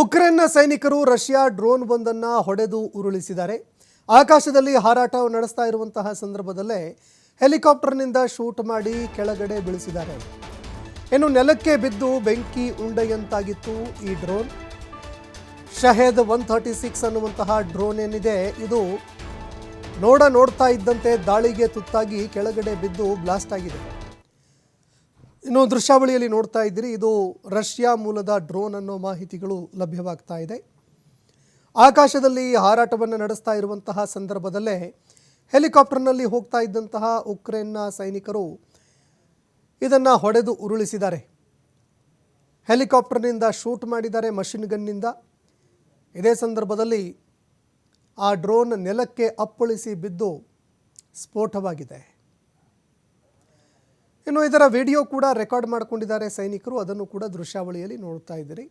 ಉಕ್ರೇನ್ನ ಸೈನಿಕರು Russia drone ಒಂದನ್ನು ಹೊಡೆದು ಉರುಳಿಸಿದ್ದಾರೆ. ಆಕಾಶದಲ್ಲಿ ಹಾರಾಟ ನಡೆಸ್ತಾ ಇರುವಂತಹ ಸಂದರ್ಭದಲ್ಲೇ ಹೆಲಿಕಾಪ್ಟರ್ನಿಂದ ಶೂಟ್ ಮಾಡಿ ಕೆಳಗಡೆ ಬೀಳಿಸಿದ್ದಾರೆ. ಇನ್ನು ನೆಲಕ್ಕೆ ಬಿದ್ದು ಬೆಂಕಿ ಉಂಡೆಯಂತಾಗಿತ್ತು ಈ drone. Shahed one thirty six ಅನ್ನುವಂತಹ ಡ್ರೋನ್ ಏನಿದೆ, ಇದು ನೋಡ ನೋಡ್ತಾ ಇದ್ದಂತೆ ದಾಳಿಗೆ ತುತ್ತಾಗಿ ಕೆಳಗಡೆ ಬಿದ್ದು ಬ್ಲಾಸ್ಟ್ ಆಗಿದೆ. ಇನ್ನು ದೃಶ್ಯಾವಳಿಯಲ್ಲಿ ನೋಡ್ತಾ ಇದ್ದೀರಿ. ಇದು ರಷ್ಯಾ ಮೂಲದ ಡ್ರೋನ್ ಅನ್ನೋ ಮಾಹಿತಿಗಳು ಲಭ್ಯವಾಗ್ತಾ ಇದೆ. ಆಕಾಶದಲ್ಲಿ ಹಾರಾಟವನ್ನು ನಡೆಸ್ತಾ ಇರುವಂತಹ ಸಂದರ್ಭದಲ್ಲೇ ಹೆಲಿಕಾಪ್ಟರ್ನಲ್ಲಿ ಹೋಗ್ತಾ ಇದ್ದಂತಹ ಉಕ್ರೇನ್ನ ಸೈನಿಕರು ಇದನ್ನು ಹೊಡೆದು ಉರುಳಿಸಿದ್ದಾರೆ. ಹೆಲಿಕಾಪ್ಟರ್ನಿಂದ ಶೂಟ್ ಮಾಡಿದ್ದಾರೆ ಮಷಿನ್ ಗನ್ನಿಂದ. ಇದೇ ಸಂದರ್ಭದಲ್ಲಿ ಆ ಡ್ರೋನ್ ನೆಲಕ್ಕೆ ಅಪ್ಪಳಿಸಿ ಬಿದ್ದು ಸ್ಫೋಟವಾಗಿದೆ. ಇನ್ನು ಇದರ ವಿಡಿಯೋ ಕೂಡ ರೆಕಾರ್ಡ್ ಮಾಡಿಕೊಂಡಿದ್ದಾರೆ ಸೈನಿಕರು. ಅದನ್ನು ಕೂಡ ದೃಶ್ಯಾವಳಿಯಲ್ಲಿ ನೋಡ್ತಾ ಇದ್ದೀರಿ.